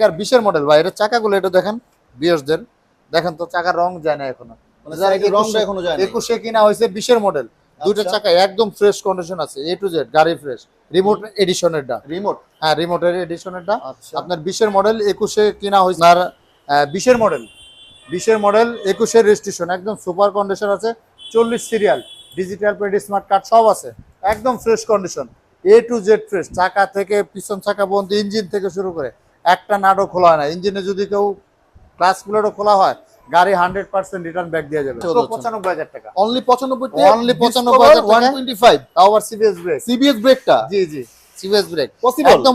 আর বিশের মডেল ভাই এটা চাকাগুলো এটা দেখেন বিয়সদের দেখেন তো চাকার রং যায় না এখনও। মানে যারা রংটা এখনও যায় একুশে কিনা হয়েছে বিশের মডেল দুইটা আচ্ছা। চাকা একদম ফ্রেশ কন্ডিশন আছে এ টু জেড গাড়ি ফ্রেশ রিমোট এডিশনেরটা রিমোট হ্যাঁ রিমোটের এডিশনেরটা আচ্ছা। আপনার বিশের মডেল একুশে কিনা হয়েছে আর বিশের মডেল বিশের মডেল একুশের রেজিস্ট্রেশন একদম সুপার কন্ডিশন আছে। চল্লিশ serial digital plate smart card সব আছে। একদম fresh condition A to Z fresh চাকা থেকে পিছন চাকা পর্যন্ত ইঞ্জিন থেকে শুরু করে। একটা নাটও খোলা হয় না। ইঞ্জিনে যদি কেউ ক্লাস প্লেটও খোলা হয় গাড়ি হান্ড্রেড পার্সেন্ট রিটার্ন ব্যাক দিয়ে যাবে। পঁচানব্বই হাজার টাকা। অনলি 95 Only 95,000 টাকা। 125 তাও আবার সিবিএস ব্রেক সিবিএস ব্রেকটা জি জি। সিবিএস ব্রেক পসিবল একদম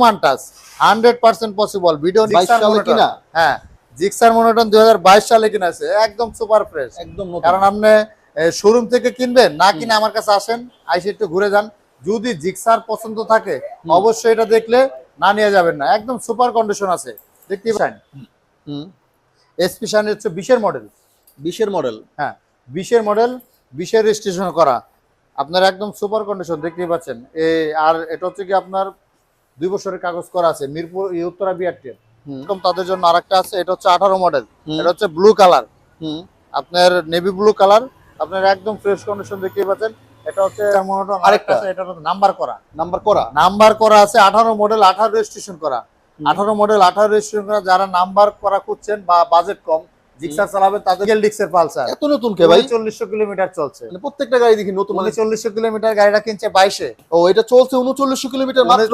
হান্ড্রেড পার্সেন্ট পসিবল ভিডিও 22 সালে কিনা? হ্যাঁ। জিক্সার মনোটন দুই হাজার বাইশ সালে কিনা আছে একদম সুপার ফ্রেশ একদম কারণ আপনি শোরুম থেকে কিনবেন না কিনে আমার কাছে আসেন আইসে একটু ঘুরে যান। যদি জিক্সার পছন্দ থাকে অবশ্যই এটা দেখলে না নিয়ে যাবেন না। একদম সুপার কন্ডিশন আছে। দেখতে পাচ্ছেন? হুম। এসপি শান হচ্ছে বিশের মডেল 20 এর মডেল হ্যাঁ বিশের মডেল বিশের রেজিস্ট্রেশন করা। আপনার একদম সুপার কন্ডিশন দেখতেই পাচ্ছেন। এ আর এটা হচ্ছে কি আপনার দুই বছরের কাগজ করা আছে মিরপুর এই উত্তরা বিআরটি হুম। এরকম তাদের জন্য আরেকটা আছে এটা হচ্ছে আঠারো মডেল এটা হচ্ছে ব্লু কালার হুম। আপনার নেভি ব্লু কালার আপনার একদম ফ্রেশ কন্ডিশন দেখতেই পাচ্ছেন। এটা হচ্ছে আরেকটা। এটা নাম্বার করা। নাম্বার করা। নাম্বার করা আছে আঠারো মডেল আঠারো রেজিস্ট্রেশন করা। হুম। আঠারো মডেল আঠারো রেজিস্ট্রেশন করা যারা নাম্বার করা খুঁজছেন বা বাজেট কম জিক্সার চালাবে তাদের ডিক্সের পালসার এত নতুন কে ভাই? চল্লিশশো কিলোমিটার চলছে। মানে প্রত্যেকটা গাড়ি দেখি নতুন মানে কিলোমিটার গাড়িটা কিনছে ও এটা চলছে 39 কিলোমিটার মাত্র?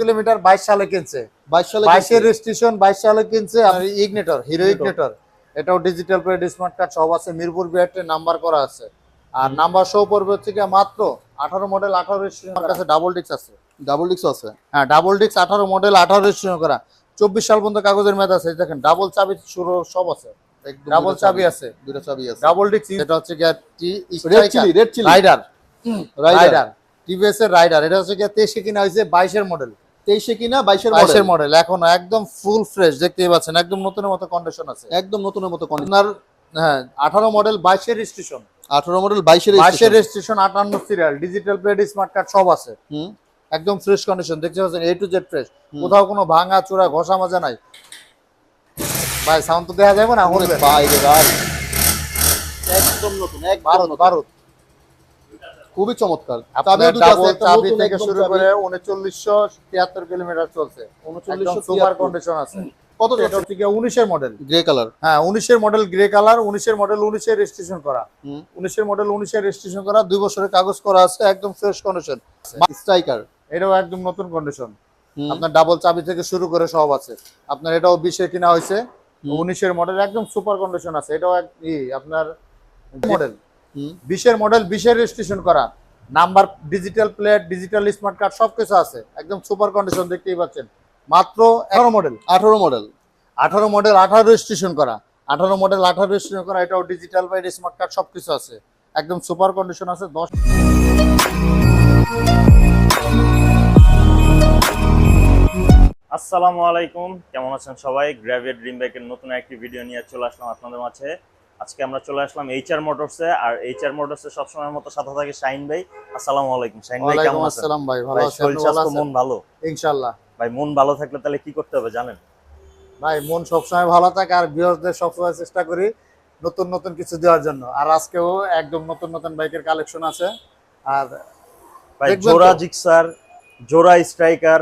কিলোমিটার বাইশ সালে কিনছে। 22 সালে রেজিস্ট্রেশন সালে কিনছে আর ইগনেটর হিরো ইগনেটর এটাও ডিজিটাল প্লেট স্মার্ট কার্ড সব আছে। মিরপুর বিআরটি নাম্বার করা আছে। আর নাম্বার শো পড়বে হচ্ছে কি মাত্র আঠারো মডেল আঠারো রেজিস্ট্রেশন কাছে ডাবল ডিক্স আছে। ডাবল ডিক্স আছে? হ্যাঁ ডাবল ডিক্স আঠারো মডেল আঠারো রেজিস্ট্রেশন করা। চব্বিশ সাল পর্যন্ত কাগজের মেয়াদ আছে। দেখেন ডাবল চাবি শুরু সব আছে। ডাবল চাবি। আছে। দুইটা চাবি আছে। ডাবল ডিক্স এটা হচ্ছে কি red chilli red chilli Raider Raider TVS এর রাইডার এটা হচ্ছে গিয়ে তেইশে কিনা হয়েছে বাইশের মডেল 23 এ কিনা 22 এর বাইশের মডেল মডেল এখনও একদম ফুল ফ্রেশ দেখতেই পাচ্ছেন। একদম নতুনের মতো কন্ডিশন আছে। একদম নতুনের মতো কন্ডিশন আপনার হ্যাঁ আঠারো মডেল বাইশের রেজিস্ট্রেশন 18 মডেল 22 এর registration। রেজিস্ট্রেশন আটান্ন serial digital plate smart card সব আছে। হুম। একদম ফ্রেশ কন্ডিশন দেখতে পাচ্ছেন এ টু জেড ফ্রেশ কোথাও কোনো ভাঙা চূড়া ঘষা মাজা নাই। ভাই সাউন্ড তো দেখা যাবে না ওরে ভাই রে ভাই একদম নতুন বারুদ নতুন। বারুদ খুবই চমৎকার। আপনার দুটো আছে, চাবি থেকে শুরু করে উনচল্লিশশো তিয়াত্তর কিলোমিটার চলছে। 3973 সুপার কন্ডিশন আছে। কত এটা হচ্ছে কি উনিশের মডেল গ্রে কালার হ্যাঁ উনিশের মডেল গ্রে কালার উনিশের মডেল উনিশের রেজিস্ট্রেশন করা। হুম। উনিশের মডেল উনিশের রেজিস্ট্রেশন করা দুই বছরের কাগজ করা আছে একদম ফ্রেশ কন্ডিশন স্ট্রাইকার এটাও একদম নতুন কন্ডিশন আপনার ডাবল চাবি থেকে শুরু করে সব আছে। আপনার এটাও বিশে কিনা হয়েছে। উনিশের মডেল একদম সুপার কন্ডিশন আছে। এটাও এক আপনার মডেল হুম। বিশের মডেল বিশের রেজিস্ট্রেশন করা। Number digital plate digital smart card সবকিছু আছে। একদম সুপার কন্ডিশন দেখতেই পাচ্ছেন। মাত্র এগারো মডেল 18 মডেল আঠারো মডেল আঠারো রেজিস্ট্রেশন করা। আঠারো মডেল আঠারো রেজিস্ট্রেশন করা এটাও ডিজিটাল প্লেট স্মার্ট কার্ড সবকিছু আছে। একদম সুপার কন্ডিশন আছে দশ আসসালামু আলাইকুম কেমন আছেন সবাই? গ্র্যাভিয়েট ড্রিম বাইকের নতুন একটি ভিডিও নিয়ে চলে আসলাম আপনাদের মাঝে। আজকে আমরা চলে আসলাম এইচআর মোটরসে আর এইচআর মোটরসে সবসময়ের মতো সাথে থাকে শাইন ভাই। আসসালামু আলাইকুম। শাইন ভাই কেমন আছেন? আসসালাম ভাই ভালো ভাই আছেন? ভালো আছেন? মন ভালো? ইনশাল্লাহ। ভাই মন ভালো থাকলে তাহলে কি করতে হবে জানেন? ভাই মন সবসময় ভালো থাকে আর বিয়সদের সবসময় চেষ্টা করি নতুন নতুন কিছু দেওয়ার জন্য। আর আজকেও একদম নতুন নতুন বাইকের কালেকশন আছে। আর ভাই জোড়া জিক্সার জোড়া স্ট্রাইকার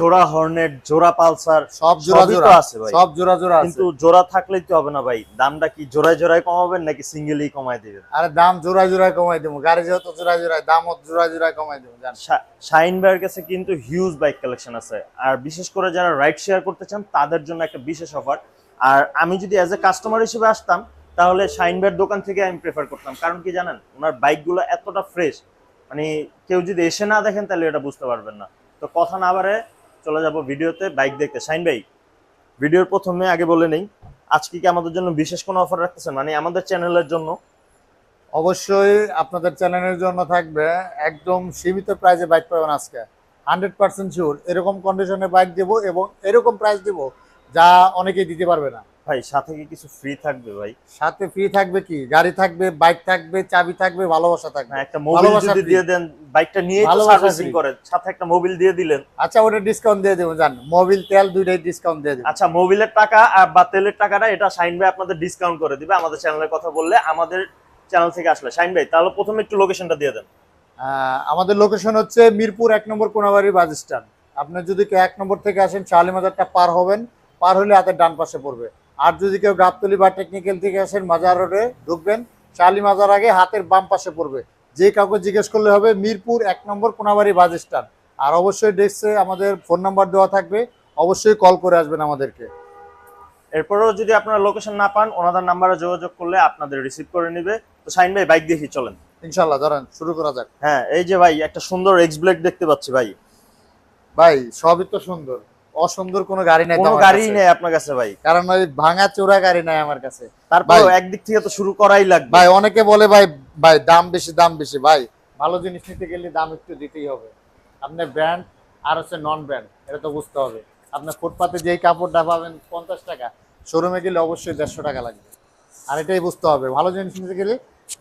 জোড়া হর্নেট জোড়া পালসার সব জোড়া জোড়া আছে ভাই। সব জোড়া জোড়া আছে। কিন্তু জোড়া থাকলেই তো হবে না ভাই। দামটা কি জোড়ায় জোড়ায় কমাবেন নাকি সিঙ্গেলই কমাই দিবেন? আরে দাম জোড়ায় জোড়ায় কমাই দেবো। গাড়ি যেহেতু জোড়ায় জোড়ায় দামও জোড়ায় জোড়ায় কমাই দেবো শাইন ভাইয়ের কাছে কিন্তু হিউজ বাইক কালেকশন আছে। আর বিশেষ করে যারা রাইড শেয়ার করতে চান তাদের জন্য একটা বিশেষ অফার আর আমি যদি অ্যাজ এ কাস্টমার হিসেবে আসতাম তাহলে শাইন ভাইয়ের দোকান থেকে আমি প্রেফার করতাম। কারণ কি জানেন ওনার বাইকগুলো এতটা ফ্রেশ মানে কেউ যদি এসে না দেখেন তাহলে এটা বুঝতে পারবেন না। তো কথা না বাড়ে চলে যাব ভিডিওতে বাইক দেখতে। শাইন ভাই, ভিডিওর প্রথমে আগে বলে নেই, আজকে কি আমাদের জন্য বিশেষ কোনো অফার রাখতেছেন? মানে আমাদের চ্যানেলের জন্য। অবশ্যই আপনাদের চ্যানেলের জন্য থাকবে একদম সীমিত প্রাইজে বাইক পাবেন আজকে। হান্ড্রেড পার্সেন্ট শিওর এরকম কন্ডিশনে বাইক দেবো এবং এরকম প্রাইস দেবো যা অনেকেই দিতে পারবে না। ভাই সাথে কি কিছু ফ্রি থাকবে ভাই? সাথে ফ্রি থাকবে কি? গাড়ি থাকবে বাইক থাকবে চাবি থাকবে ভালোবাসা থাকবে। একটা মোবিল ভালোবাসা যদি দিয়ে দেন বাইকটা নিয়ে সার্ভিসিং free। করে সাথে একটা মোবিল দিয়ে দিলেন। আচ্ছা ওটা ডিসকাউন্ট দিয়ে দেবো জান। মোবিল তেল দুইটাই ডিসকাউন্ট দিয়ে দেবো। আচ্ছা মোবিলের টাকা আর বা তেলের টাকাটা এটা শাইন ভাই আপনাদের ডিসকাউন্ট করে দিবে। আমাদের চ্যানেলের কথা বললে আমাদের চ্যানেল থেকে আসলে। শাইন ভাই তাহলে প্রথমে একটু লোকেশনটা দিয়ে দেন। আমাদের লোকেশন হচ্ছে মিরপুর এক নম্বর কোনাবাড়ি বাস স্ট্যান্ড। আপনি যদি এক নম্বর থেকে আসেন চার্লি মাজারটা পার হবেন। পার হলে হাতের ডান পাশে পড়বে। আর যদি কেউ গাবতলি বা টেকনিক্যাল থেকে আসেন মাজার রোডে ঢুকবেন চার্লি মাজার আগে হাতের বাম পাশে পড়বে। যে কাউকে জিজ্ঞেস করলে হবে মিরপুর এক নম্বর কোনাবাড়ি বাস স্ট্যান্ড আর অবশ্যই ডেস্কে আমাদের ফোন নাম্বার দেওয়া থাকবে অবশ্যই কল করে আসবেন আমাদেরকে। এরপরেও যদি আপনারা লোকেশন না পান ওনাদের নাম্বারে যোগাযোগ করলে আপনাদের রিসিভ করে নিবে। তো শাইন ভাই বাইক দেখি চলেন। ইনশাল্লাহ ধরেন শুরু করা যাক। হ্যাঁ এই যে ভাই একটা সুন্দর এক্স ব্লেড দেখতে পাচ্ছি ভাই। ভাই সবই তো সুন্দর। অসুন্দর কোনো গাড়ি নাই কোনো গাড়ি। নেই আপনার কাছে ভাই। কারণ ওই ভাঙা চোরা গাড়ি নাই আমার কাছে। তারপর। একদিক থেকে তো শুরু করাই লাগবে। ভাই অনেকে বলে ভাই ভাই দাম বেশি দাম বেশি। ভাই ভালো জিনিস নিতে গেলে দাম একটু দিতেই হবে। আপনার ব্র্যান্ড আর হচ্ছে নন ব্র্যান্ড এটা তো বুঝতে হবে। আপনার ফুটপাতে যেই কাপড়টা পাবেন পঞ্চাশ টাকা শোরুমে গেলে অবশ্যই দেড়শো টাকা লাগবে। আর এটাই বুঝতে হবে। ভালো জিনিস নিতে গেলে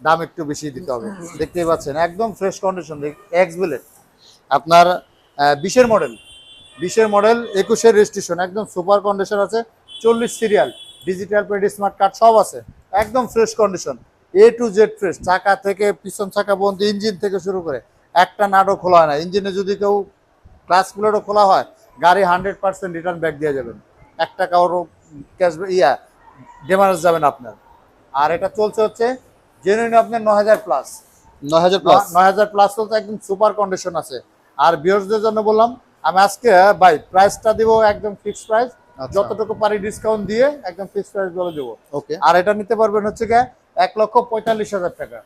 দাম একটু বেশি দিতে হবে। দেখতেই পাচ্ছেন একদম ফ্রেশ কন্ডিশন এক্স বিলেট আপনার বিশের মডেল বিশের মডেল একুশের রেজিস্ট্রেশন একদম সুপার কন্ডিশন আছে চল্লিশ সিরিয়াল ডিজিটাল পেড স্মার্ট কার্ড সব আছে একদম fresh condition A to Z fresh চাকা থেকে পিছন চাকা পর্যন্ত ইঞ্জিন থেকে শুরু করে একটা নাটও খোলা হয় না ইঞ্জিনে যদি কেউ ক্লাসগুলোরও খোলা হয় গাড়ি হান্ড্রেড পার্সেন্ট রিটার্ন ব্যাক দিয়ে যাবেন এক টাকাও ক্যাশ ইয়া ডেমারেজ যাবেন আপনার আর এটা চলছে হচ্ছে জেনুইন আপনার ন হাজার প্লাস নয় হাজার প্লাস নয় হাজার প্লাস চলছে একদম সুপার কন্ডিশন আছে আর বিয়ার্সদের জন্য বললাম আমি আজকে ভাই প্রাইসটা দিব একদম ফিক্সড প্রাইস আচ্ছা। যতটুকু পারি ডিসকাউন্ট দিয়ে একদম ফিক্সড প্রাইস বলে দেবো। ওকে আর এটা নিতে পারবেন হচ্ছে গিয়ে এক লক্ষ পঁয়তাল্লিশ হাজার টাকা।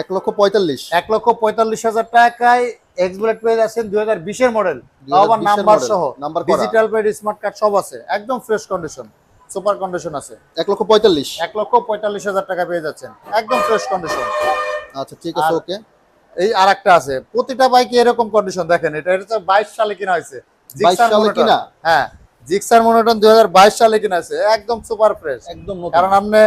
এক লক্ষ পঁয়তাল্লিশ। এক লক্ষ পঁয়তাল্লিশ হাজার টাকায় এক্স বুলেট পেয়ে যাচ্ছেন দুই হাজার বিশের মডেল 2020 আবার নাম্বার সহ। নাম্বার। ডিজিটাল পেড স্মার্ট কার্ড সব আছে। একদম ফ্রেশ কন্ডিশন সুপার কন্ডিশন আছে। এক লক্ষ পঁয়তাল্লিশ। এক লক্ষ পঁয়তাল্লিশ হাজার টাকা পেয়ে যাচ্ছেন। একদম ফ্রেশ কন্ডিশন আচ্ছা ঠিক আছে ওকে এই আর একটা আছে। প্রতিটা বাইকে এরকম কন্ডিশন দেখেন এটা এটা হচ্ছে বাইশ সালে কিনা হয়েছে। 22 জিক্সার সালে। কিনা? হ্যাঁ জিক্সার মনোটন দুই হাজার বাইশ সালে কিনা আছে একদম সুপার ফ্রেশ একদম নতুন। কারণ আপনি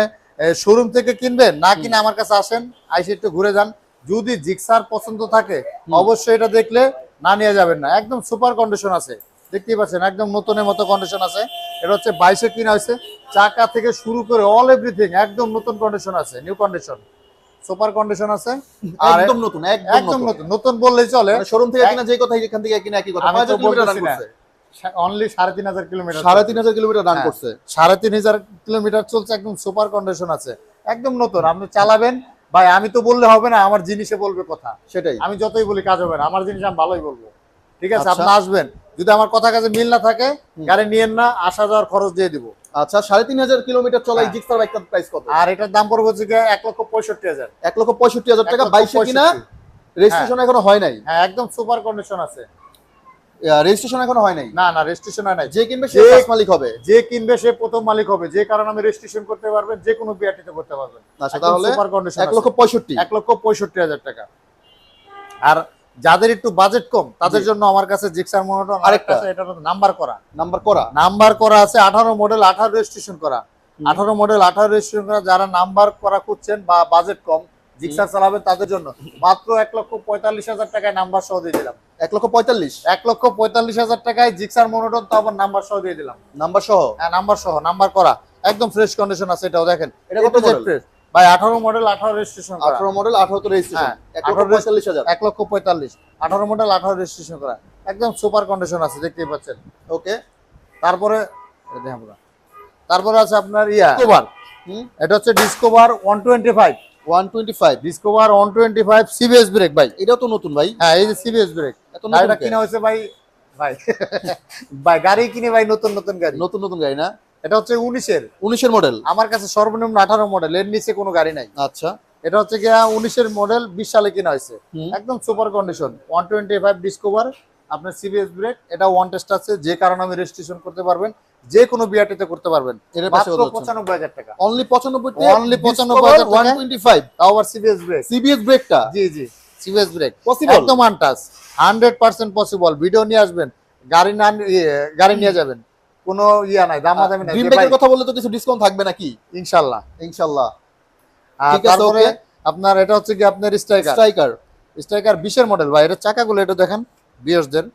শোরুম থেকে কিনবেন না কিনে আমার কাছে আসেন আইসে একটু ঘুরে যান। যদি জিক্সার পছন্দ থাকে অবশ্যই এটা দেখলে না নিয়ে যাবেন না। একদম সুপার কন্ডিশন আছে। দেখতেই পাচ্ছেন একদম নতুনের মতো কন্ডিশন আছে। এটা হচ্ছে বাইশে কিনা হয়েছে। চাকা থেকে শুরু করে অল এভরিথিং একদম নতুন কন্ডিশন আছে নিউ কন্ডিশন সুপার কন্ডিশন আছে। একদম নতুন একদম নতুন। নতুন বললেই চলে। শোরুম থেকে কিনা যে কথা এখান থেকে কিনা একই কথা। হাজার কিলোমিটার রান করছে? অনলি সাড়ে তিন হাজার কিলোমিটার সাড়ে তিন হাজার কিলোমিটার রান হ্যাঁ। করছে। সাড়ে তিন হাজার কিলোমিটার চলছে একদম সুপার কন্ডিশন আছে। একদম নতুন। আপনি চালাবেন। ভাই আমি তো বললে হবে না আমার জিনিসে বলবে কথা। সেটাই। আমি যতই বলি কাজ হবে না। আমার জিনিস আমি ভালোই বলব। ঠিক আছে? আচ্ছা। আপনি আসবেন। যদি আমার কথা কাছে মিল না থাকে গাড়ি নিয়েন না আসা যাওয়ার খরচ দিয়ে দিব। আচ্ছা সাড়ে তিন হাজার কিলোমিটার চলা এই। জিক্সার বাইকটার প্রাইস কত? আর এটার দাম পড়বে হচ্ছে এক লক্ষ পঁয়ষট্টি হাজার। এক লক্ষ পঁয়ষট্টি হাজার টাকা বাইশে কিনা রেজিস্ট্রেশন এখনও হয় নাই? হ্যাঁ একদম সুপার কন্ডিশন আছে। রেজিস্ট্রেশন এখনও হয় নাই? না না রেজিস্ট্রেশন হয় নাই। যে কিনবে সে ফার্স্ট মালিক হবে। যে কিনবে সে প্রথম মালিক হবে। যে কারণে আমি রেজিস্ট্রেশন করতে পারবেন যে কোনো বিআরটিতে করতে পারবেন। আচ্ছা তাহলে সুপার কন্ডিশন এক লক্ষ পঁয়ষট্টি। এক লক্ষ পঁয়ষট্টি হাজার টাকা। আর যাদের একটু বাজেট কম তাদের জন্য আমার কাছে জিক্সার মনোটন আরেকটা। এটা নাম্বার করা। নাম্বার করা? নাম্বার করা আছে আঠারো মডেল আঠারো রেজিস্ট্রেশন করা। আঠারো মডেল আঠারো রেজিস্ট্রেশন করা যারা নাম্বার করা খুঁজছেন বা বাজেট কম জিক্সার চালাবেন তাদের জন্য। মাত্র এক লক্ষ পঁয়তাল্লিশ হাজার টাকায় নাম্বার সহ দিয়ে দিলাম। এক লক্ষ পঁয়তাল্লিশ? এক লক্ষ পঁয়তাল্লিশ হাজার টাকায় জিক্সার মনোটন তো আবার নাম্বার সহ দিয়ে দিলাম। নাম্বার সহ? হ্যাঁ নাম্বার সহ নাম্বার করা। একদম ফ্রেশ কন্ডিশন আছে এটাও দেখেন। এটা কত? ফ্রেশ ভাই আঠারো মডেল আঠারো রেজিস্ট্রেশন করা। মডেল আঠারো তো রেজিস্ট্রেশন হ্যাঁ, এক লক্ষ 18 হাজার। এক লক্ষ পঁয়তাল্লিশ। আঠারো মডেল আঠারো রেজিস্ট্রেশন করা। একদম সুপার কন্ডিশন আছে দেখতেই পাচ্ছেন। ওকে তারপরে দেখেন তারপরে আছে আপনার ইয়া। ডিসকোভার এটা হচ্ছে Discover one twenty five one five Discover one twenty five CBS brake ভাই। এটাও তো নতুন ভাই? হ্যাঁ এই যে সিবিএস ব্রেক কে? কিনা হয়েছে ভাই। ভাই ভাই গাড়ি কিনে ভাই নতুন নতুন গাড়ি। নতুন নতুন গাড়ি না? এটা হচ্ছে উনিশের। উনিশের মডেল আমার কাছে সর্বনিম্ন আঠারো মডেল এর নিচে কোনো গাড়ি নাই। আচ্ছা। এটা হচ্ছে গিয়া উনিশের মডেল বিশ সালে কিনা হয়েছে। একদম super condition one twenty five Discover আপনার সিবিএস ব্রেক এটা ওয়ান টেস্ট আছে যে কারণে আমি রেজিস্ট্রেশন করতে পারবেন যে কোনো বিআরটিতে করতে পারবেন। পঁচানব্বই হাজার টাকা। অনলি পঁচানব্বই Only 95,000 ওয়ান টাকা। টোয়েন্টি ফাইভ আবার সিবিএস ব্রেক সিবিএস ব্রেকটা জি জি। CBS brake Possible? একদম আনটাস হান্ড্রেড পার্সেন্ট পসিবল ভিডিও নিয়ে আসবেন। গাড়ি না গাড়ি নিয়ে যাবেন। কোনো ইয়া নাই দামাদামি নাই ড্রিম যে বাইকের কথা বললে তো কিছু ডিসকাউন্ট থাকবে নাকি? ইনশাল্লাহ ইনশাআল্লাহ ঠিক আছে, তারপরে আপনার এটা হচ্ছে কি আপনার স্ট্রাইকার স্ট্রাইকার স্ট্রাইকার বিশের মডেল ভাই এটা চাকাগুলো এটা দেখেন বিয়সদের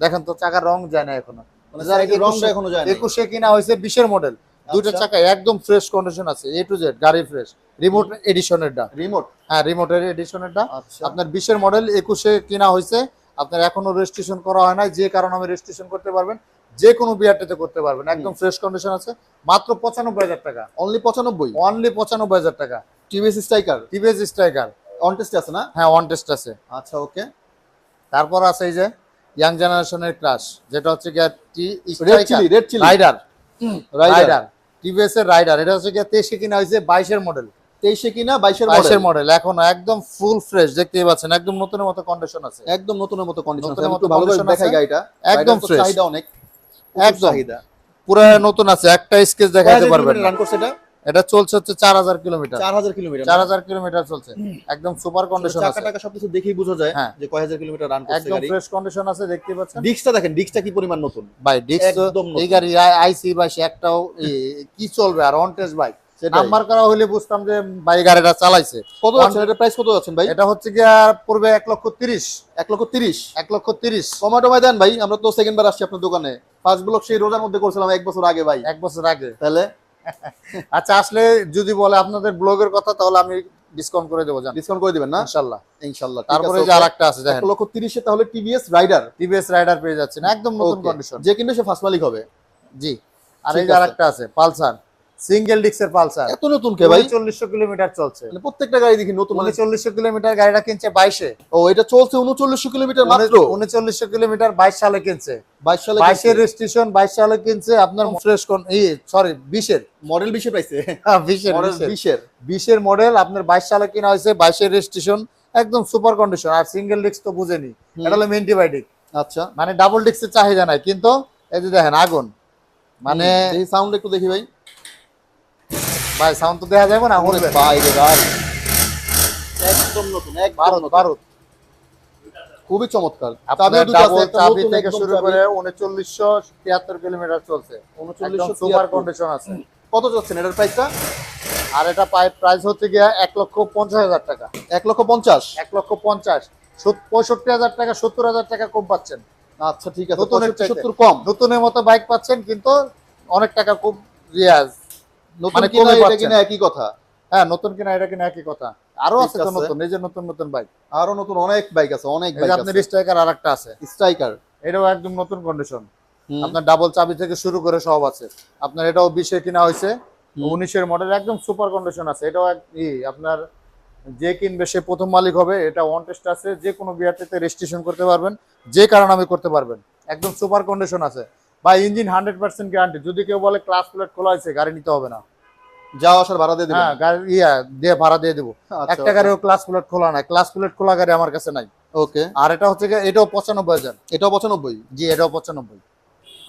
দেখেন তো চাকার রং যায় না এখনও। মানে যারা রংটা এখনও যায় না একুশে কিনা হয়েছে বিশের মডেল দুটো আচ্ছা। চাকা একদম ফ্রেশ কন্ডিশন আছে এ টু জেড গাড়ি ফ্রেশ রিমোট এডিশনেরটা রিমোট হ্যাঁ রিমোটের এডিশনেরটা আচ্ছা। আপনার বিশের মডেল একুশে কিনা হয়েছে। আপনার এখনও রেজিস্ট্রেশন করা হয় নাই যে কারণে আমি রেজিস্ট্রেশন করতে পারবেন। যে কোনো বিআরটিতে করতে পারবেন। একদম ফ্রেশ কন্ডিশন আছে। মাত্র পঁচানব্বই হাজার টাকা। অনলি পঁচানব্বই? অনলি পঁচানব্বই হাজার টাকা। TVS Striker TVS Striker on test আছে না? হ্যাঁ ওয়ান টেস্ট আছে। আচ্ছা ওকে তারপর আছে এই যে ইয়াং জেনারেশনের ক্লাস যেটা হচ্ছে গিয়ে red chilli Raider Raider TVS এর রাইডার এটা হচ্ছে গিয়ে তেইশে কিনা হয়েছে বাইশের মডেল তেইশে কিনা বাইশের বাইশের মডেল মডেল এখনও একদম ফুল ফ্রেশ দেখতেই পাচ্ছেন একদম নতুনের মতো কন্ডিশন আছে। একদম নতুনের মতো কন্ডিশন আছে। condition দেখাই গাড়িটা। একদম। চাহিদা অনেক। একদম। পুরো নতুন আছে একটা স্কেচ দেখাতে পারবেন রান করছে এটা? এটা চলছে হচ্ছে চার হাজার কিলোমিটার কিলোমিটার চলছে। একদম সুপার কন্ডিশন চাকা আছে। টাকা সবকিছু দেখেই বোঝা যায় হ্যাঁ। যে কয় হাজার কিলোমিটার রান করছে একদম ফ্রেশ কন্ডিশন আছে দেখতে পাচ্ছেন? ডিস্কটা দেখেন কি পরিমাণ নতুন? ভাই ডিক্স একদম এই গাড়ি আইসি বাইশ একটাও কি চলবে আর অন টেস্ট বাইক। নাম্বার করা হলে বুঝতাম যে ভাই গাড়িটা চালাইছে। কত যাচ্ছেন? এটা প্রাইস কত যাচ্ছেন ভাই? এটা হচ্ছে গিয়ে পূর্বে এক লক্ষ তিরিশ। এক লক্ষ তিরিশ। এক লক্ষ তিরিশ। টমাটো ভাই দেন ভাই আমরা তো সেকেন্ড বার আসছি আপনার দোকানে। ফার্স্ট ব্লক সেই রোজার মধ্যে করছিলাম এক বছর আগে ভাই। এক বছর আগে। তাহলে? আচ্ছা আসলে যদি বলে আপনাদের ব্লগের কথা তাহলে আমি ডিসকাউন্ট করে দেবো ডিসকাউন্ট করে দিবেন না? ইনশাল্লাহ। ইনশাল্লাহ তারপরে যে আরেকটা আছে এক দেখেন লক্ষ তিরিশে তাহলে টিভিএস রাইডার টিভিএস রাইডার পেয়ে যাচ্ছেন একদম নতুন কন্ডিশন যে কিন্তু সে ফার্স্ট মালিক হবে। জি। আর এই যে আরেকটা আছে পালসার। Single ডিক্সের Pulsar. এত নতুন কে ভাই? চল্লিশশো কিলোমিটার চলছে। মানে প্রত্যেকটা গাড়ি দেখি নতুন মানে উনচল্লিশশো কিলোমিটার গাড়িটা কিনছে বাইশে। ও এটা চলছে উনচল্লিশশো কিলোমিটার মাত্র? উনচল্লিশশো কিলোমিটার বাইশ সালে কিনছে। বাইশ সালে বাইশের রেজিস্ট্রেশন বাইশ সালে কিনছে আপনার ফ্রেশ কোন এই সরি বিশের। মডেল বিশে পাইছে? বিশের মডেল বিশের। বিশের। বিশের মডেল আপনার বাইশ সালে কিনা হয়েছে বাইশের রেজিস্ট্রেশন একদম সুপার কন্ডিশন আর সিঙ্গেল ডিস্ক তো বুঝেনি। এটা হলো মেন্টিবায়োটিক আচ্ছা। মানে ডাবল ডিস্কের চাহিদা নাই। কিন্তু এই যে দেখেন আগুন। মানে এই সাউন্ড একটু দেখি ভাই। ভাই সাউন্ড তো দেখা যাবে না শুনবেন ভাই। রে ভাই। একদম নতুন বারুদ নতুন। বারুদ খুবই চমৎকার। আপনার দুটো ডাবল চাবি থেকে শুরু করে উনচল্লিশশো তিয়াত্তর কিলোমিটার চলছে। একদম 3973 সুপার কন্ডিশন আছে। কত যাচ্ছেন এটার প্রাইসটা আর এটা প্রাইস হচ্ছে গিয়া এক লক্ষ পঞ্চাশ হাজার টাকা। এক লক্ষ পঞ্চাশ? এক লক্ষ পঞ্চাশ। পঁয়ষট্টি হাজার টাকা সত্তর হাজার টাকা কম পাচ্ছেন। আচ্ছা ঠিক আছে। নতুনের। সত্তর কম। নতুনের মতো বাইক পাচ্ছেন কিন্তু অনেক টাকা কম রিয়াজ। নতুন মানে কিনা এটা কিনা একই কথা। হ্যাঁ নতুন কিনা এটা কিনা একই কথা। আরও আছে তো নতুন এই যে নতুন নতুন বাইক আরও নতুন অনেক বাইক আছে অনেক বাইক আপনার আছে। স্ট্রাইকার আর একটা আছে। স্ট্রাইকার এটাও একদম নতুন কন্ডিশন আপনার ডাবল চাবি থেকে শুরু করে সব আছে। আপনার এটাও বিশে কিনা হয়েছে। উনিশের মডেল একদম সুপার কন্ডিশন আছে। এটাও এক আপনার যে কিনবে সে প্রথম মালিক হবে। এটা ওয়ান টেস্ট আছে। যে কোনো বিআরটিতে রেজিস্ট্রেশন করতে পারবেন। যে কারণে আমি করতে পারবেন। একদম সুপার কন্ডিশন আছে। বা ইঞ্জিন হান্ড্রেড পার্সেন্ট গ্যারান্টি যদি কেউ বলে ক্লাস প্লেট খোলা হয়েছে গাড়ি নিতে হবে না। যাওয়া আসার ভাড়া দিয়ে হ্যাঁ গাড়ি ইয়া দিয়ে ভাড়া দিয়ে দেবো। আচ্ছা, একটা গাড়িও ক্লাস প্লেট খোলা নাই। ক্লাস প্লেট খোলা গাড়ি আমার কাছে নাই। ওকে আর এটা হচ্ছে এটাও পঁচানব্বই হাজার। এটাও পঁচানব্বই? জি এটাও পঁচানব্বই।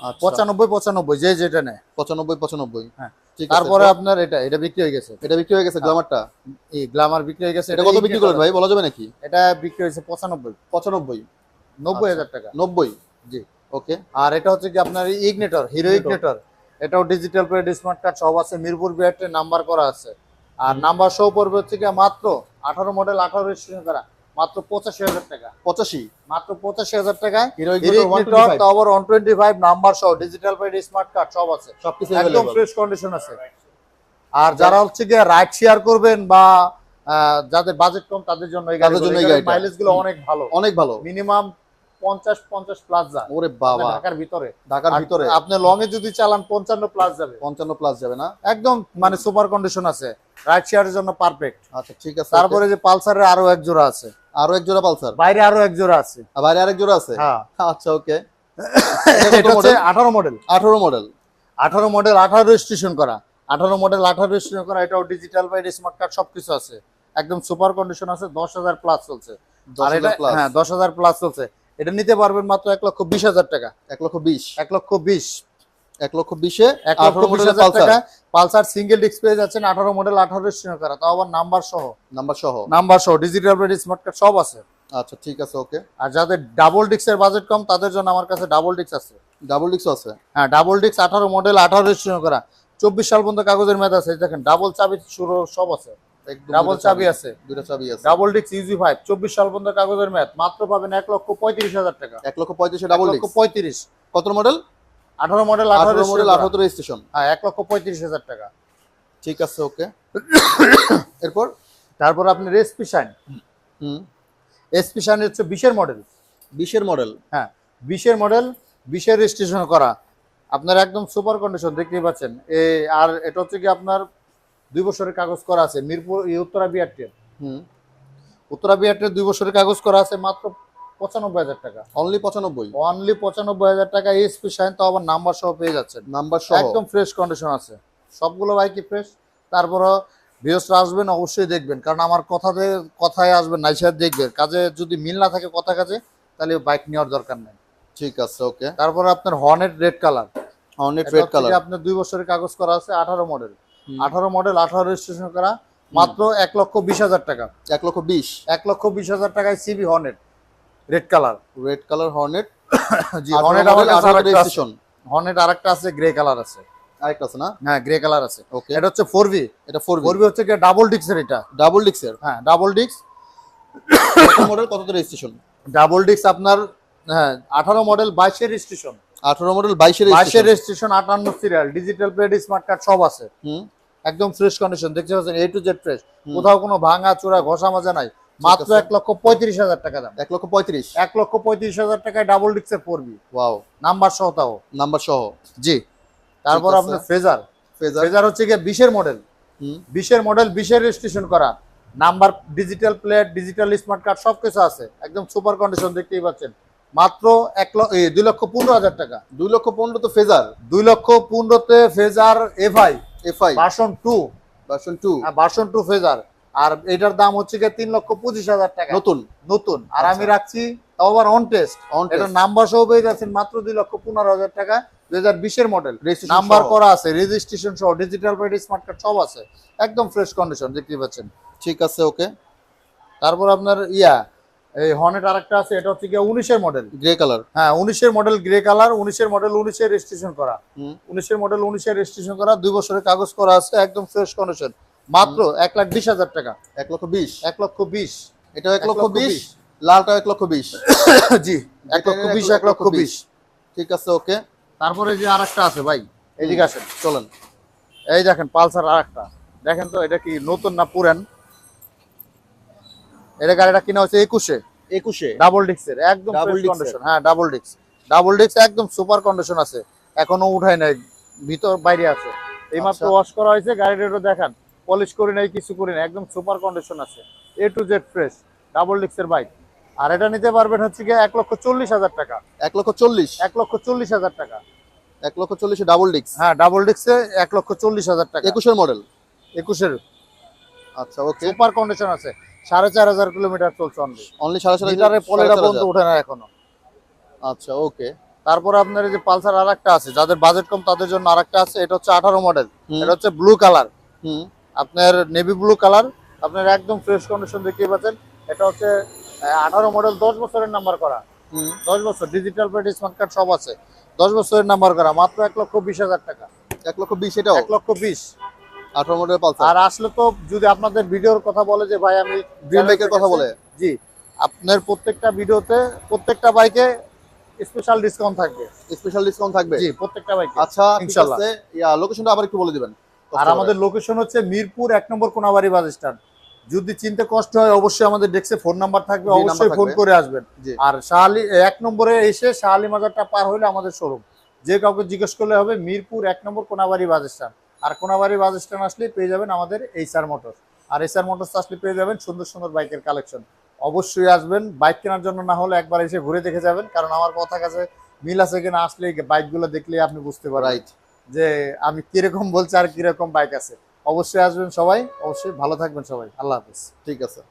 আচ্ছা। পঁচানব্বই পঁচানব্বই যে যেটা নেয়। পঁচানব্বই পঁচানব্বই। হ্যাঁ। তারপরে আপনার এটা এটা বিক্রি হয়ে গেছে। এটা বিক্রি হয়ে গেছে গ্লামারটা এই গ্লামার বিক্রি হয়ে গেছে। এটা কত বিক্রি করেন ভাই? বলা যাবে নাকি? এটা বিক্রি হয়েছে পঁচানব্বই। পঁচানব্বই। নব্বই আচ্ছা। হাজার টাকা নব্বই। জি। ওকে? আর এটা হচ্ছে কি আপনার ইগনেটর হিরো ইগনেটর এটাও ডিজিটাল প্লেট স্মার্ট কার্ড সব আছে। মিরপুর বিআরটি নাম্বার করা আছে। আর নাম্বার পড়বে হচ্ছে কি মাত্র আঠারো মডেল আঠারো রেজিস্ট্রেশন করা। মাত্র পঁচাশি হাজার টাকা। পঁচাশি? মাত্র পঁচাশি হাজার টাকা। Hero Hero Ignitor one twenty five number সহ ডিজিটাল প্লেট স্মার্ট কার্ড সব আছে। সবকিছু একদম ফ্রেশ কন্ডিশন আছে। আর যারা হচ্ছে গিয়ে রাইড শেয়ার করবেন বা যাদের বাজেট কম তাদের জন্য এই তাদের জন্য। মাইলেজগুলো অনেক ভালো। অনেক ভালো। মিনিমাম পঞ্চাশ পঞ্চাশ প্লাস যায়। ওরে বাবা। ঢাকার ভিতরে। ঢাকার ভিতরে? আপনি লং এ যদি চালান পঞ্চান্ন প্লাস যাবে। পঞ্চান্ন প্লাস যাবে না? একদম মানে সুপার কন্ডিশন আছে। রাইড শেয়ারের জন্য পারফেক্ট আচ্ছা ঠিক আছে। তারপরে যে পালসারের আরও এক জোড়া আছে। আরও এক জোড়া পালসার? বাইরে আরও এক জোড়া আছে। বাইরে আরেক জোড়া আছে? হ্যাঁ। আচ্ছা ওকে। এটা হচ্ছে আঠারো মডেল আঠারো মডেল আঠারো মডেল আঠারো রেজিস্ট্রেশন করা। আঠারো মডেল আঠারো রেজিস্ট্রেশন করা এটাও ডিজিটাল বাই স্মার্ট কার্ড সবকিছু আছে। একদম সুপার কন্ডিশন আছে দশ হাজার প্লাস চলছে। আর এটা হ্যাঁ দশ হাজার প্লাস চলছে। এটা নিতে পারবেন মাত্র এক লক্ষ বিশ হাজার টাকা। এক লক্ষ বিশ। এক লক্ষ বিশ। এক লক্ষ বিশে এক লক্ষ বিশ হাজার পালসার। টাকা পালসার সিঙ্গেল ডিস্ক পেয়ে যাচ্ছেন আঠারো মডেল আঠারো করা তাও আবার নাম্বার সহ। নাম্বার সহ। নাম্বার সহ ডিজিটাল স্মার্ট কার্ড সব আছে। আচ্ছা ঠিক আছে ওকে। আর যাদের ডাবল ডিক্সের বাজেট কম তাদের জন্য আমার কাছে ডাবল ডিক্স আছে। ডাবল ডিক্স আছে? হ্যাঁ ডাবল ডিক্স আঠারো মডেল আঠারো রেজিস্ট্রেশন করা। চব্বিশ সাল পর্যন্ত কাগজের মেয়াদ আছে। দেখেন ডাবল চাবি শুরু সব আছে। ডাবল চাবি আছে দুইটা চাবি আছে। ডাবল ডিক্স ফাইভ চব্বিশ সাল পর্যন্ত কাগজের মেয়াদ মাত্র পাবেন এক লক্ষ পঁয়ত্রিশ হাজার টাকা। এক লক্ষ পঁয়ত্রিশে ডাবল এক লক্ষ পঁয়ত্রিশ। কত মডেল আঠারো মডেল আঠারো মডেল আঠারো রেজিস্ট্রেশন হ্যাঁ এক লক্ষ পঁয়ত্রিশ হাজার টাকা। ঠিক আছে ওকে এরপর? তারপর আপনি এসপি শাইন। হুম। এসপি শাইন হচ্ছে বিশের মডেল বিশের মডেল হ্যাঁ বিশের মডেল বিশের রেজিস্ট্রেশন করা। আপনার একদম সুপার কন্ডিশন দেখতেই পাচ্ছেন। আর এটা হচ্ছে কি আপনার দুই বছরের কাগজ করা আছে মিরপুর উত্তরা বিআরটির হুম। উত্তরা বিআরটির দুই বছরের কাগজ করা আছে মাত্র পঁচানব্বই হাজার টাকা। অনলি পঁচানব্বই? অনলি পঁচানব্বই হাজার টাকা এসপি শাইন তো আবার নাম্বার সহ পেয়ে যাচ্ছেন। নাম্বার সহ? একদম ফ্রেশ কন্ডিশন আছে। সবগুলো বাইকই ফ্রেশ তারপরও আসবেন অবশ্যই দেখবেন। কারণ আমার কথাতে কথায় আসবেন নাইসার দেখবেন। কাজে যদি মিল না থাকে কথা কাজে তাহলে বাইক নেওয়ার দরকার নেই। ঠিক আছে ওকে তারপর আপনার Hornet red colour Hornet red colour আপনার দুই বছরের কাগজ করা আছে আঠারো মডেল। আঠারো মডেল আঠারো রেজিস্ট্রেশন করা মাত্র এক লক্ষ বিশ হাজার টাকা। এক লক্ষ বিশ? এক লক্ষ বিশ হাজার টাকায় CB Hornet red colour red colour Hornet জি হর্নেট আরেকটা আছে। রেজিস্ট্রেশন হর্নেট আরেকটা আছে গ্রে কালার আছে। আরেকটা আছে না? হ্যাঁ গ্রে কালার আছে। ওকে এটা হচ্ছে এটা ফোর ফোর ভি হচ্ছে কি ডাবল ডিক্সের এটা। ডাবল ডিক্সের হ্যাঁ ডাবল ডিক্স মডেল কত রেজিস্ট্রেশন ডাবল ডিক্স আপনার হ্যাঁ আঠারো model registration model registration serial digital plate smart card সব আছে। হুম। একদম ফ্রেশ কন্ডিশন দেখতে পাচ্ছেন এ টু জেড ফ্রেশ কোথাও কোনো ভাঙা চূড়া ঘষা মাজা নাই। মাত্র এক লক্ষ পঁয়ত্রিশ হাজার টাকা দাম। এক লক্ষ পঁয়ত্রিশ। এক লক্ষ পঁয়ত্রিশ হাজার টাকায় ডাবল ডিক্সের পড়বি ওয়াও নাম্বার সহ তাও। নাম্বার সহ। জি। তারপর। আপনার ফ্রেজার ফ্রেজার হচ্ছে গিয়ে বিশের মডেল বিশের মডেল বিশের রেজিস্ট্রেশন করা। Number digital plate digital smart card সব কিছু আছে। একদম সুপার কন্ডিশন দেখতেই পাচ্ছেন। মাত্র এক লক্ষ দুই লক্ষ পনেরো হাজার টাকা। দুই লক্ষ পনেরো তো ফেজার দুই লক্ষ পনেরোতে Fazer FI FI version two version two version two Fazer আর এটার দাম হচ্ছে গিয়ে তিন লক্ষ পঁচিশ হাজার টাকা। নতুন। নতুন। আর আমি আচ্ছা। রাখছি তাও আবার অন টেস্ট অন নাম্বার সহ পেয়ে যাচ্ছেন মাত্র দুই লক্ষ পনেরো হাজার টাকা। দুই হাজার বিশের মডেল নাম্বার করা আছে রেজিস্ট্রেশন সহ ডিজিটাল প্লেট স্মার্ট কার্ড সব আছে। একদম ফ্রেশ কন্ডিশন দেখতে পাচ্ছেন। ঠিক আছে ওকে তারপর আপনার ইয়া এই হর্নেট আরেকটা আছে এটা হচ্ছে গিয়ে উনিশের মডেল গ্রে কালার হ্যাঁ উনিশের মডেল গ্রে কালার উনিশের মডেল উনিশের রেজিস্ট্রেশন করা। উনিশের মডেল উনিশের রেজিস্ট্রেশন করা দুই বছরের কাগজ করা আছে একদম ফ্রেশ কন্ডিশন মাত্র এক লাখ বিশ হাজার টাকা। এক লক্ষ বিশ। এক লক্ষ বিশ। এটাও এক লক্ষ বিশ। লালটাও এক লক্ষ বিশ। জি এক লক্ষ বিশ এক লক্ষ বিশ। ঠিক আছে ওকে। তারপরে যে আরেকটা আছে ভাই এদিকে আসেন চলেন। এই দেখেন পালসার আরেকটা। দেখেন তো এটা কি নতুন না পুরান? এটা গাড়িটা কিনা হচ্ছে একুশে। একুশে? ডাবল ডিক্সের একদম কন্ডিশন হ্যাঁ ডাবল ডিক্স ডাবল ডিক্স একদম সুপার কন্ডিশন আছে। এখনও উঠায় নাই ভিতর বাইরে আছে। এইমাত্র আচ্ছা। ওয়াশ করা হয়েছে গাড়িটা দেখান। পলিশ করে নাই কিছু করে নাই একদম সুপার কন্ডিশন আছে। A to Z fresh double ডিক্সের bike আর এটা নিতে পারবেন হচ্ছে গিয়ে এক লক্ষ চল্লিশ হাজার টাকা। এক লক্ষ চল্লিশ। এক লক্ষ চল্লিশ হাজার টাকা। এক লক্ষ চল্লিশে ডাবল ডিক্স হ্যাঁ ডাবল ডিক্সে এক লক্ষ চল্লিশ হাজার টাকা। একুশের মডেল একুশের। আচ্ছা ওকে সুপার কন্ডিশন আছে। সাড়ে চার হাজার কিলোমিটার চলছে অনলি অনলি সাড়ে সাড়ে লিটারে পলেরা পর্যন্ত ওঠে না এখনও। আচ্ছা ওকে তারপরে আপনার এই যে পালসার আর একটা আছে যাদের বাজেট কম তাদের জন্য আরেকটা আছে এটা হচ্ছে আঠারো মডেল এটা হচ্ছে ব্লু কালার আপনার নেভি ব্লু কালার আপনার একদম ফ্রেশ কন্ডিশন দেখতে পাচ্ছেন। এটা হচ্ছে আঠারো মডেল দশ বছরের নাম্বার করা। হুম। দশ বছর ডিজিটাল প্লেট স্মার্ট কার্ড সব আছে। দশ বছরের নাম্বার করা মাত্র এক লক্ষ বিশ হাজার টাকা। এক লক্ষ বিশ এটাও? এক লক্ষ বিশ। আঠারো মডেল পালসার। আর আসলে তো যদি আপনাদের ভিডিওর কথা বলে যে ভাই আমি ড্রিম বাইকের কথা বলে? জি। আপনার প্রত্যেকটা ভিডিওতে প্রত্যেকটা বাইকে স্পেশাল ডিসকাউন্ট থাকবে। স্পেশাল ডিসকাউন্ট থাকবে? জি প্রত্যেকটা বাইকে। আচ্ছা। আছে। ইয়া লোকেশনটা আবার একটু বলে দিবেন। আর আমাদের লোকেশন হচ্ছে মিরপুর এক নম্বর কোনাবাড়ি বাস স্ট্যান্ড যদি চিনতে কষ্ট হয় অবশ্যই আমাদের ডেস্কে ফোন নাম্বার থাকবে। অবশ্যই ফোন করে আসবেন। জি। আর শাহালি এক নম্বরে এসে শাহালি মাজারটা পার হলে আমাদের শোরুম যে কাউকে জিজ্ঞেস করলে হবে মিরপুর এক নম্বর কোনাবাড়ি বাস স্ট্যান্ড আর কোনাবাড়ি বাস স্ট্যান্ড আসলে পেয়ে যাবেন আমাদের এইচআর মোটর আর এইচআর মোটরস আসলে পেয়ে যাবেন সুন্দর সুন্দর বাইকের কালেকশন অবশ্যই আসবেন বাইক কেনার জন্য না হলে একবার এসে ঘুরে দেখে যাবেন কারণ আমার কথা কাছে মিল আছে কিনা আসলে বাইকগুলো দেখলে আপনি বুঝতে পারেন যে আমি কীরকম বলছি আর কীরকম বাইক আছে। অবশ্যই আসবেন সবাই অবশ্যই ভালো থাকবেন সবাই। আল্লাহ হাফিজ। ঠিক আছে।